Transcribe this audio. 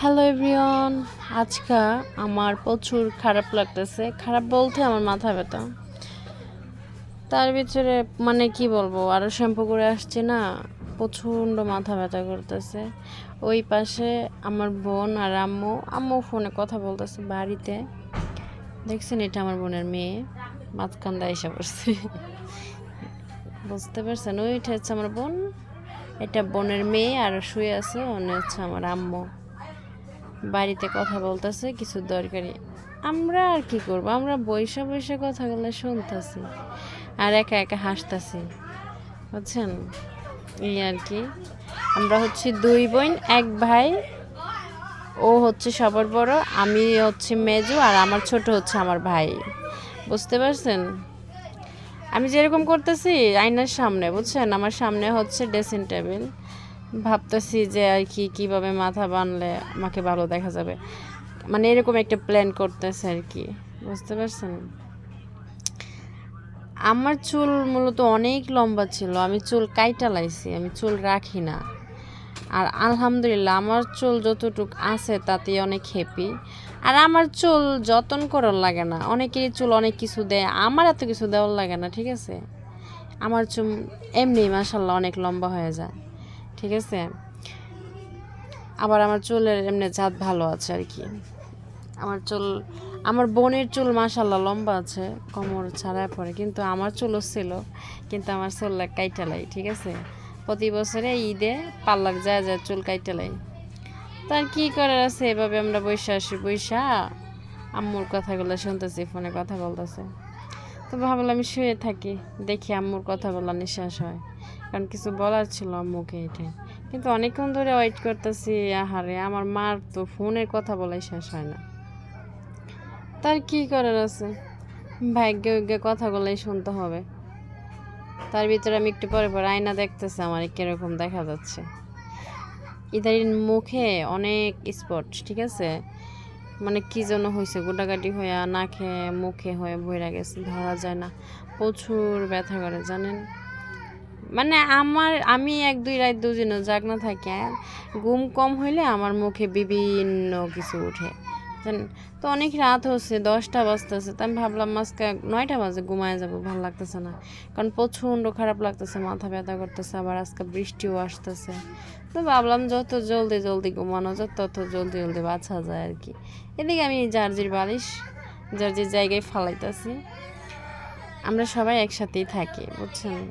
Hello everyone আজকে আমার প্রচুর খারাপ লাগতেছে। খারাপ বলতে আমার মাথা ব্যথা। তার ভিতরে মানে কি বলব আরও শ্যাম্পু করে আসছি না, প্রচণ্ড মাথা ব্যথা করতেছে। ওই পাশে আমার বোন আর আম্মু আম্মু ফোনে কথা বলতেছে বাড়িতে। দেখছেন, এটা আমার বোনের মেয়ে। মাঝখানটা এসে পড়ছে। বুঝতে পারছেন? ওইটা হচ্ছে আমার বোন। এটা বোনের মেয়ে আর শুয়ে আছে উনি হচ্ছে আমার আম্মু। বাড়িতে কথা বলতেছে, কিছু দরকারি। আমরা আর কি করব? আমরা বৈশা বৈশা কথাগুলো শুনতেছি আর একা একা হাসতেছি, বুঝছেন? এই আর কি। আমরা হচ্ছে দুই বোন, এক ভাই, ও হচ্ছে সবার বড়, আমি হচ্ছে মেজু আর আমার ছোট হচ্ছে আমার ভাই, বুঝতে পারছেন? আমি যেরকম করতেছি আয়নার সামনে, বুঝছেন? আমার সামনে হচ্ছে ড্রেসিং টেবিল। ভাবতেছি যে আর কি কীভাবে মাথা বানলে আমাকে ভালো দেখা যাবে। মানে এরকম একটা প্ল্যান করতেছে আর কি, বুঝতে পারছেন? আমার চুল মূলত অনেক লম্বা ছিল, আমি চুল কাইটা লাইছি, আমি চুল রাখি না। আর আলহামদুলিল্লাহ, আমার চুল যতটুক আছে তাতে অনেক হ্যাপি আর আমার চুল যতন করার লাগে না, অনেকেরই চুল অনেক কিছু দেয়, আমার এত কিছু দেওয়ার লাগে না, ঠিক আছে? আমার চুল এমনি মাসাল্লাহ অনেক লম্বা হয়ে যায়। ঠিক আছে? আবার আমার চুলের এমনি জাত ভালো আছে আর কি। আমার চুল, আমার বোনের চুল মাসাল্লাহ লম্বা আছে, কোমর ছাড়ায় পড়ে কিন্তু আমার চুলও ছিল, কিন্তু আমার চুল কাইটালাই ঠিক আছে? প্রতি বছরে ঈদে পাল্লাক যায় যায় চুল কাইটালাই তার কি করার আছে? এভাবে আমরা বৈশা আসি, বৈশা আম্মুর কথাগুলো শুনতেছি, ফোনে কথা বলতেছে। তো ভাবলাম শুয়ে থাকি, দেখি আম্মুর কথা বলা নিঃশ্বাস হয়। কারণ কিছু বলার ছিল আম্মুকে এটাই। কিন্তু অনেকক্ষণ ধরে ওয়েট করতেছি, আহারে, আমার মার তো ফোনের কথা বলাই শেষ হয় না। তার কি করার আছে? ভাগ্যে ভাগ্যে কথাগুলোই শুনতে হবে। তার ভিতরে আমি একটু পরে পরে আয়না দেখতেছি, আমার কীরকম দেখা যাচ্ছে। ইদারিন মুখে অনেক স্পট ঠিক আছে? মানে কি যেন হয়েছে হয়ে না খেয়ে মুখে হয়ে বইরা গেছে, ধরা যায় না। প্রচুর ব্যথা করে, জানেন? মানে আমার, আমি এক, দুই রাত দুদিনও জাগনা থাকি আর ঘুম কম হইলে আমার মুখে বিভিন্ন কিছু উঠে। তো অনেক রাত হচ্ছে, দশটা বাজতেছে, তো আমি ভাবলাম আজকে নয়টা বাজে, ঘুমায় যাব, ভালো লাগতেছে না। কারণ প্রচণ্ড খারাপ লাগতেছে, মাথা ব্যথা করতেছে, আবার আজকে বৃষ্টিও আসতেছে। তো ভাবলাম যত জলদি জলদি ঘুমানো যায় তত জলদি জলদি বাঁচা যায় আর কি। এদিকে আমি জার্জির বালিশ, জার্জির জায়গায় ফালাইতেছি। আমরা সবাই একসাথেই থাকি, বুঝছেন?